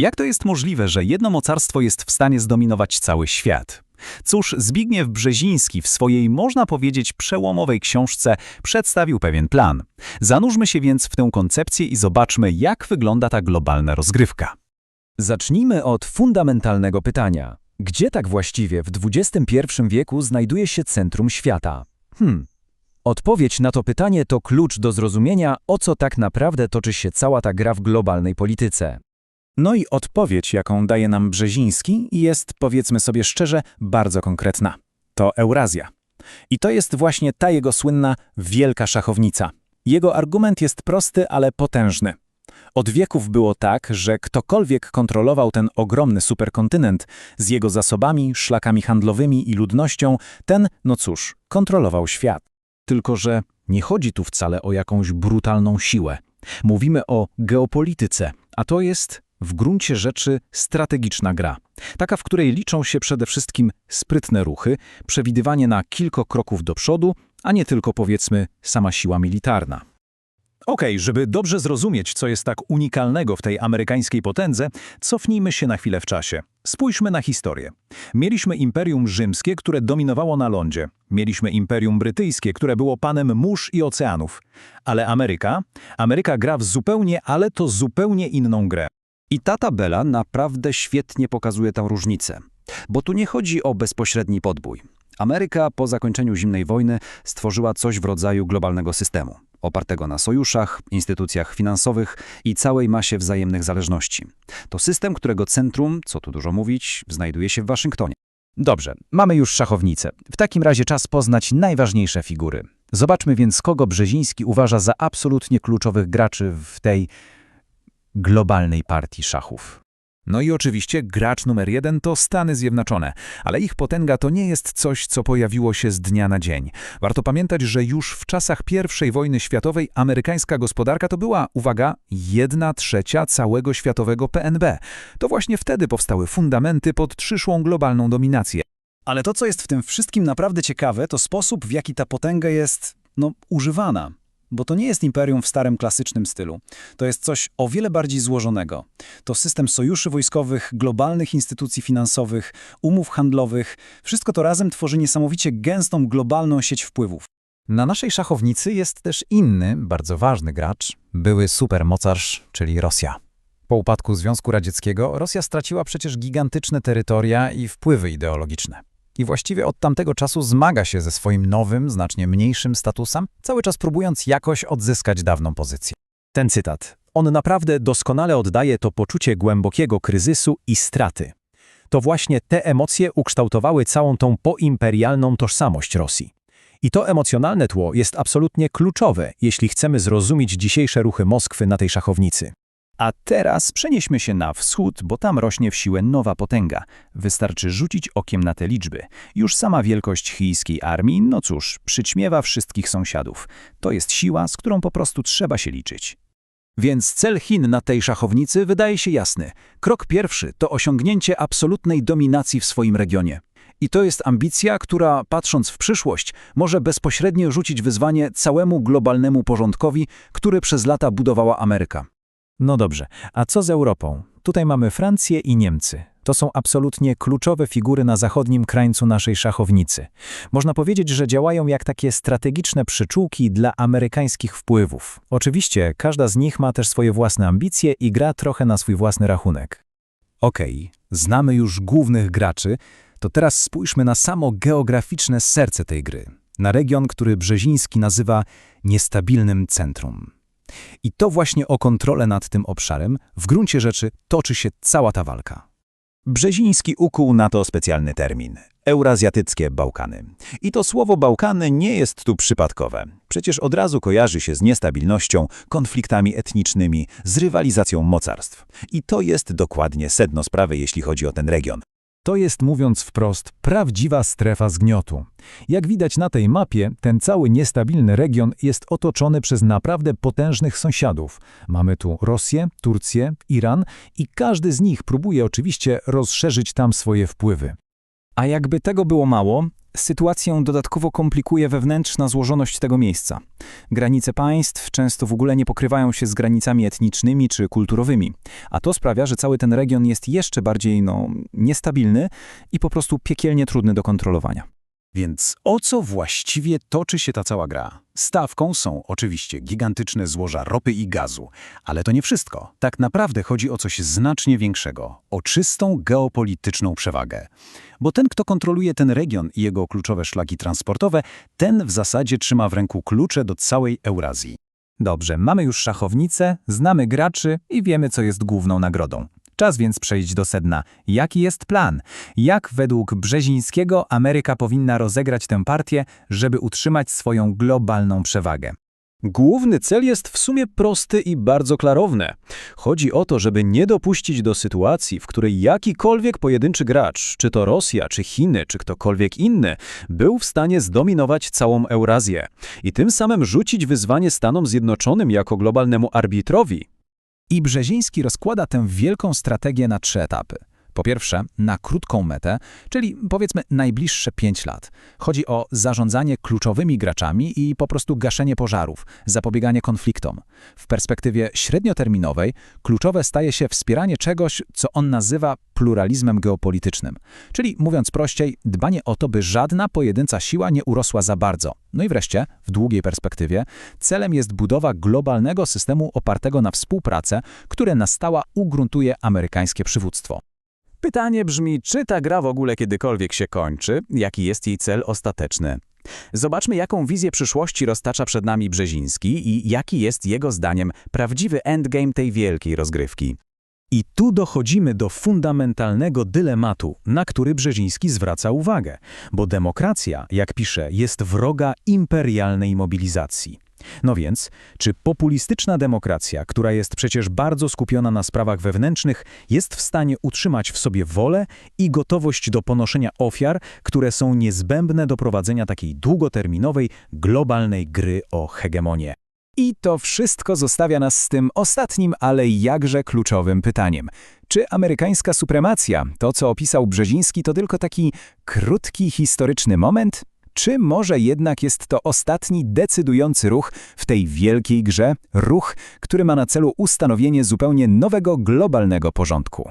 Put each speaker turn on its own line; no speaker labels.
Jak to jest możliwe, że jedno mocarstwo jest w stanie zdominować cały świat? Cóż, Zbigniew Brzeziński w swojej, można powiedzieć, przełomowej książce przedstawił pewien plan. Zanurzmy się więc w tę koncepcję i zobaczmy, jak wygląda ta globalna rozgrywka.
Zacznijmy od fundamentalnego pytania. Gdzie tak właściwie w XXI wieku znajduje się centrum świata? Hmm. Odpowiedź na to pytanie to klucz do zrozumienia, o co tak naprawdę toczy się cała ta gra w globalnej polityce.
No i odpowiedź, jaką daje nam Brzeziński, jest, powiedzmy sobie szczerze, bardzo konkretna. To Eurazja. I to jest właśnie ta jego słynna wielka szachownica. Jego argument jest prosty, ale potężny. Od wieków było tak, że ktokolwiek kontrolował ten ogromny superkontynent z jego zasobami, szlakami handlowymi i ludnością, ten, no cóż, kontrolował świat.
Tylko, że nie chodzi tu wcale o jakąś brutalną siłę. Mówimy o geopolityce, a to jest w gruncie rzeczy strategiczna gra. Taka, w której liczą się przede wszystkim sprytne ruchy, przewidywanie na kilka kroków do przodu, a nie tylko powiedzmy sama siła militarna. Okej, żeby dobrze zrozumieć, co jest tak unikalnego w tej amerykańskiej potędze, cofnijmy się na chwilę w czasie. Spójrzmy na historię. Mieliśmy Imperium Rzymskie, które dominowało na lądzie. Mieliśmy Imperium Brytyjskie, które było panem mórz i oceanów. Ale Ameryka? Ameryka gra w zupełnie, ale to zupełnie inną grę.
I ta tabela naprawdę świetnie pokazuje tę różnicę. Bo tu nie chodzi o bezpośredni podbój. Ameryka po zakończeniu zimnej wojny stworzyła coś w rodzaju globalnego systemu, opartego na sojuszach, instytucjach finansowych i całej masie wzajemnych zależności. To system, którego centrum, co tu dużo mówić, znajduje się w Waszyngtonie.
Dobrze, mamy już szachownicę. W takim razie czas poznać najważniejsze figury. Zobaczmy więc, kogo Brzeziński uważa za absolutnie kluczowych graczy w tej globalnej partii szachów.
No i oczywiście gracz numer jeden to Stany Zjednoczone, ale ich potęga to nie jest coś, co pojawiło się z dnia na dzień. Warto pamiętać, że już w czasach I wojny światowej amerykańska gospodarka to była, uwaga, jedna trzecia całego światowego PNB. To właśnie wtedy powstały fundamenty pod przyszłą globalną dominację.
Ale to, co jest w tym wszystkim naprawdę ciekawe, to sposób, w jaki ta potęga jest, no, używana. Bo to nie jest imperium w starym, klasycznym stylu. To jest coś o wiele bardziej złożonego. To system sojuszy wojskowych, globalnych instytucji finansowych, umów handlowych. Wszystko to razem tworzy niesamowicie gęstą, globalną sieć wpływów.
Na naszej szachownicy jest też inny, bardzo ważny gracz, były supermocarz, czyli Rosja. Po upadku Związku Radzieckiego Rosja straciła przecież gigantyczne terytoria i wpływy ideologiczne. I właściwie od tamtego czasu zmaga się ze swoim nowym, znacznie mniejszym statusem, cały czas próbując jakoś odzyskać dawną pozycję.
Ten cytat. On naprawdę doskonale oddaje to poczucie głębokiego kryzysu i straty. To właśnie te emocje ukształtowały całą tą poimperialną tożsamość Rosji. I to emocjonalne tło jest absolutnie kluczowe, jeśli chcemy zrozumieć dzisiejsze ruchy Moskwy na tej szachownicy.
A teraz przenieśmy się na wschód, bo tam rośnie w siłę nowa potęga. Wystarczy rzucić okiem na te liczby. Już sama wielkość chińskiej armii, no cóż, przyćmiewa wszystkich sąsiadów. To jest siła, z którą po prostu trzeba się liczyć. Więc cel Chin na tej szachownicy wydaje się jasny. Krok pierwszy to osiągnięcie absolutnej dominacji w swoim regionie. I to jest ambicja, która, patrząc w przyszłość, może bezpośrednio rzucić wyzwanie całemu globalnemu porządkowi, który przez lata budowała Ameryka.
No dobrze, a co z Europą? Tutaj mamy Francję i Niemcy. To są absolutnie kluczowe figury na zachodnim krańcu naszej szachownicy. Można powiedzieć, że działają jak takie strategiczne przyczółki dla amerykańskich wpływów. Oczywiście, każda z nich ma też swoje własne ambicje i gra trochę na swój własny rachunek.
Okej, znamy już głównych graczy, to teraz spójrzmy na samo geograficzne serce tej gry. Na region, który Brzeziński nazywa niestabilnym centrum. I to właśnie o kontrolę nad tym obszarem w gruncie rzeczy toczy się cała ta walka. Brzeziński ukuł na to specjalny termin – Eurazjatyckie Bałkany. I to słowo Bałkany nie jest tu przypadkowe. Przecież od razu kojarzy się z niestabilnością, konfliktami etnicznymi, z rywalizacją mocarstw. I to jest dokładnie sedno sprawy, jeśli chodzi o ten region.
To jest, mówiąc wprost, prawdziwa strefa zgniotu. Jak widać na tej mapie, ten cały niestabilny region jest otoczony przez naprawdę potężnych sąsiadów. Mamy tu Rosję, Turcję, Iran i każdy z nich próbuje oczywiście rozszerzyć tam swoje wpływy. A jakby tego było mało, sytuację dodatkowo komplikuje wewnętrzna złożoność tego miejsca. Granice państw często w ogóle nie pokrywają się z granicami etnicznymi czy kulturowymi, a to sprawia, że cały ten region jest jeszcze bardziej no, niestabilny i po prostu piekielnie trudny do kontrolowania.
Więc o co właściwie toczy się ta cała gra? Stawką są oczywiście gigantyczne złoża ropy i gazu, ale to nie wszystko. Tak naprawdę chodzi o coś znacznie większego, o czystą geopolityczną przewagę. Bo ten, kto kontroluje ten region i jego kluczowe szlaki transportowe, ten w zasadzie trzyma w ręku klucze do całej Eurazji.
Dobrze, mamy już szachownicę, znamy graczy i wiemy, co jest główną nagrodą. Czas więc przejść do sedna. Jaki jest plan? Jak według Brzezińskiego Ameryka powinna rozegrać tę partię, żeby utrzymać swoją globalną przewagę?
Główny cel jest w sumie prosty i bardzo klarowny. Chodzi o to, żeby nie dopuścić do sytuacji, w której jakikolwiek pojedynczy gracz, czy to Rosja, czy Chiny, czy ktokolwiek inny, był w stanie zdominować całą Eurazję i tym samym rzucić wyzwanie Stanom Zjednoczonym jako globalnemu arbitrowi.
I Brzeziński rozkłada tę wielką strategię na trzy etapy. Po pierwsze, na krótką metę, czyli powiedzmy najbliższe 5 lat. Chodzi o zarządzanie kluczowymi graczami i po prostu gaszenie pożarów, zapobieganie konfliktom. W perspektywie średnioterminowej kluczowe staje się wspieranie czegoś, co on nazywa pluralizmem geopolitycznym. Czyli mówiąc prościej, dbanie o to, by żadna pojedyncza siła nie urosła za bardzo. No i wreszcie, w długiej perspektywie, celem jest budowa globalnego systemu opartego na współpracę, które na stała ugruntuje amerykańskie przywództwo.
Pytanie brzmi, czy ta gra w ogóle kiedykolwiek się kończy, jaki jest jej cel ostateczny. Zobaczmy, jaką wizję przyszłości roztacza przed nami Brzeziński i jaki jest jego zdaniem prawdziwy endgame tej wielkiej rozgrywki.
I tu dochodzimy do fundamentalnego dylematu, na który Brzeziński zwraca uwagę, bo demokracja, jak pisze, jest wroga imperialnej mobilizacji. No więc, czy populistyczna demokracja, która jest przecież bardzo skupiona na sprawach wewnętrznych, jest w stanie utrzymać w sobie wolę i gotowość do ponoszenia ofiar, które są niezbędne do prowadzenia takiej długoterminowej, globalnej gry o hegemonię?
I to wszystko zostawia nas z tym ostatnim, ale jakże kluczowym pytaniem. Czy amerykańska supremacja, to co opisał Brzeziński, to tylko taki krótki historyczny moment? Czy może jednak jest to ostatni decydujący ruch w tej wielkiej grze, ruch, który ma na celu ustanowienie zupełnie nowego globalnego porządku?